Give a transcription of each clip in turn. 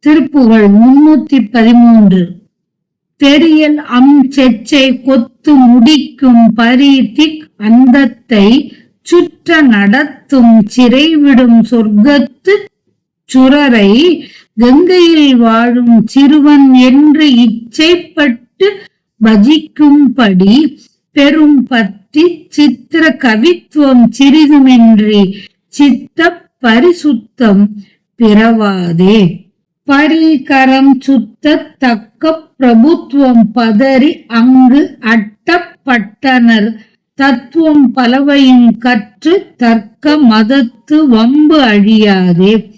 திருப்புகழ் முன்னூத்தி பதிமூன்று. தெரியல் அம் செச்சை கொத்து முடிக்கும் பரீதிக் அந்தத்தை சுற்ற நடத்தும் சிறைவிடும் சொர்க்கத்து சுரரை கங்கையில் வாழும் சிறுவன் என்று இச்சைப்பட்டு பஜிக்கும்படி பெரும் பத்தி சித்திர கவித்துவம் சிறிதுமின்றி சித்த பரிசுத்தம் பிறவாதே. பரிகரம் சுத்த தக்க பிரபுத்துவம் பதறி அங்கு அட்டப்பட்டனர். தத்துவம் பலவையும் கற்று தர்க்க மதத்து வம்பு அழியாதே.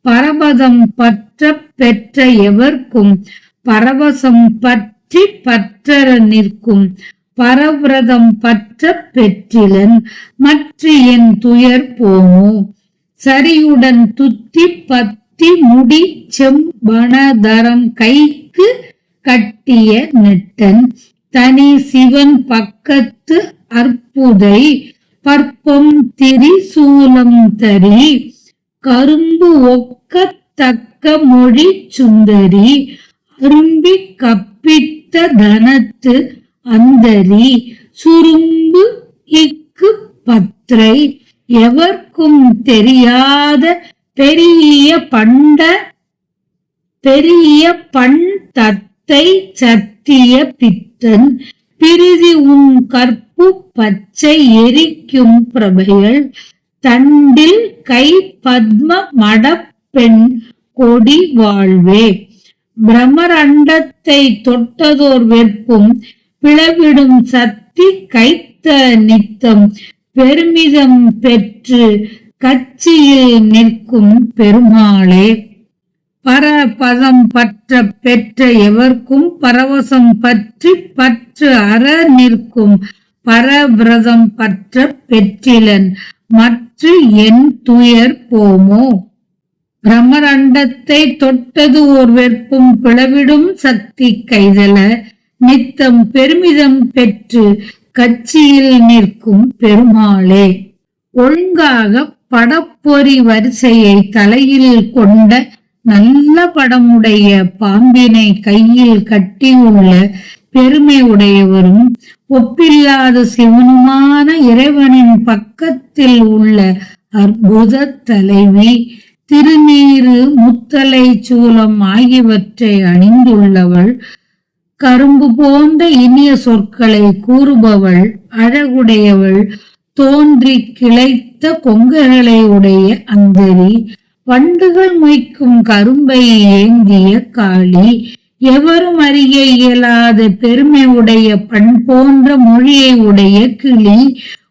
பரபதம் பற்ற பெற்ற எவர்க்கும்? பரவசம் பற்றி பற்றற நிற்கும். பரவிரதம் பற்ற பெற்றிலன். மற்ற என் துயர் போமோ? சரியுடன் துத்தி பத்து முடி செம்பனதரம் கைக்கு கட்டிய நெட்டன் தனி சிவன் பக்கத்து அற்புதை பற்பம் திரி சூலம் தரி கரும்பு ஒக்க தக்க மொழி சுந்தரி அரும்பி கப்பித்த தனத்து அந்தரி சுரும்பு இக்கு பத்ரை எவர்க்கும் தெரியாத பெரிய பண்ட பெரிய பண் தத்தை சத்திய பித்தன் பிரிதி உன் கற்பு பச்சை எரிக்கும் பிரபைகள் தண்டில் கை பத்ம மடப்பெண் கொடி வாழ்வே. பிரமரண்டத்தை தொட்டதோர் வெற்பும் பிளவிடும் சக்தி கைத்த நித்தம் பெருமிதம் பெற்று கட்சியில் நிற்கும் பெருமாளே பரபதம் பற்ற பெற்ற எவர்க்கும் பரவசம் பற்றி பற்று அற நிற்கும் பரவிரதம் பற்ற பெற்றிலன் மற்ற என் துயர் போமோ? பிரமரண்டத்தை தொட்டது ஓர் வெற்பும் பிளவிடும் சக்தி கைதல நித்தம் பெருமிதம் பெற்று கட்சியில் நிற்கும் பெருமாளே ஒழுங்காக படப்பொறி வரிசையை தலையில் கொண்ட நல்ல படமுடைய பாம்பினை கையில் கட்டியுள்ள பெருமை உடையவரும் ஒப்பில்லாத சிவனுமான இறைவனின் பக்கத்தில் உள்ள அற்புத தலைவி திருநீரு முத்தலை சூலம் ஆகியவற்றை அணிந்துள்ளவள் கரும்பு போன்ற இனிய சொற்களை கூறுபவள் அழகுடையவள் தோன்றி கிளைத்த கொங்கைகளை உடைய அந்தரி வண்டுகள் மொய்க்கும் கரும்பை ஏந்திய காளி எவரும் அறிய இயலாத பெருமை உடைய பண் போன்ற மொழியை உடைய கிளி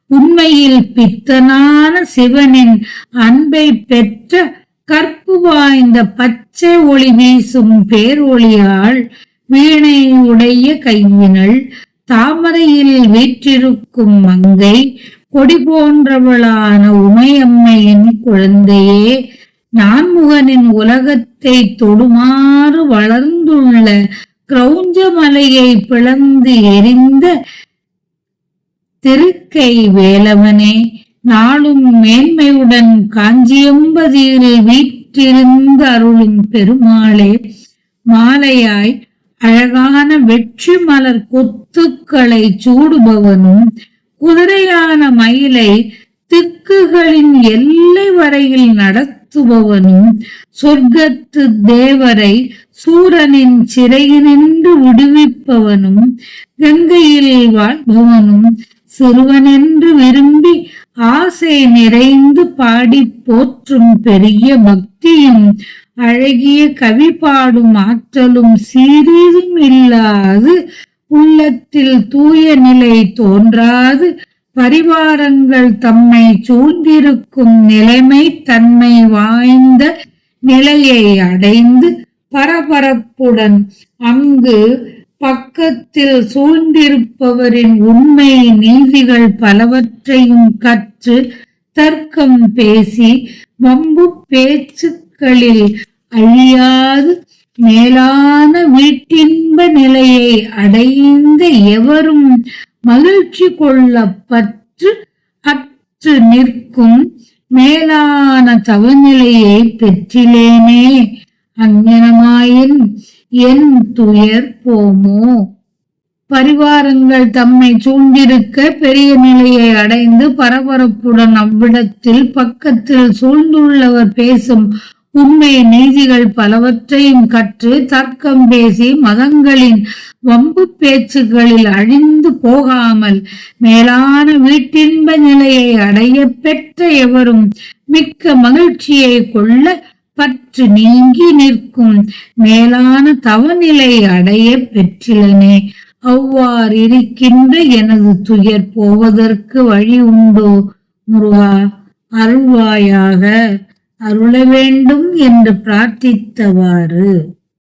உண்மையில் பித்தனான சிவனின் அன்பை பெற்ற கற்பு வாய்ந்த பச்சை ஒளி வீசும் பேரொளியால் வீணை உடைய கையினள் தாமரையில் வீற்றிருக்கும் மங்கை கொடி போன்றவளான உமையம்மையின் குழந்தையே நான்முகனின் உலகத்தை தொடுமாறு வளர்ந்துள்ள கிரௌஞ்ச மலையை பிளந்து எரிந்த திருக்கை வேலவனே நாளும் மேன்மையுடன் காஞ்சியம்பதியில் வீற்றிருந்த அருளின் பெருமாளே மாலையாய் அழகான வெற்றி மலர் கொத்துக்களை சூடுபவனும் குதிரையான மயிலை திக்குகளின் எல்லை வரையில் நடத்துபவனும் சொர்க்கத்து தேவரை சூரனின் சிறையினின்று விடுவிப்பவனும் கங்கையில் வாழ்பவனும் சிறுவனென்று விரும்பி ஆசை நிறைந்து பாடி போற்றும் பெரிய பக்தியும் அழகிய கவி பாடும் ஆற்றலும் சிறிதும் இல்லாது உள்ளத்தில் தூய நிலை தோன்றாது. பரிவாரங்கள் தம்மை சூழ்ந்திருக்கும் நிலைமை தன்மை வாய்ந்த நிலையை அடைந்து பரபரப்புடன் அங்கு பக்கத்தில் சூழ்ந்திருப்பவரின் உண்மை நீதிகள் பலவற்றையும் கற்று தர்க்கம் பேசி வம்பு பேச்சுக்களில் அழியாது. மேலான வீட்டின்ப நிலையை அடைந்த எவரும் மகிழ்ச்சி கொள்ள பற்று அற்று நிற்கும் மேலான தவநிலையை பெற்றிலேனே. அஞ்ஞனமாயின் என் துயர் போமோ? பரிவாரங்கள் தம்மை சூழ்ந்திருக்க பெரிய நிலையை அடைந்து பரபரப்புடன் அவ்விடத்தில் பக்கத்தில் சூழ்ந்துள்ளவர் பேசும் உண்மை நீதிகள் பலவற்றையும் கற்று தர்க்கம் பேசி மதங்களின் வம்பு பேச்சுகளில் அழிந்து போகாமல் மேலான வீட்டின்ப நிலையை அடைய பெற்ற எவரும் மிக்க மகிழ்ச்சியை கொள்ள பற்று நீங்கி நிற்கும் மேலான தவநிலை அடைய பெற்றிலனே. அவ்வாறு இருக்கின்ற எனது துயர் போவதற்கு வழி உண்டோ முருகா? அருள்வாயாக. அருள வேண்டும் என்று பிரார்த்தித்தவாறு.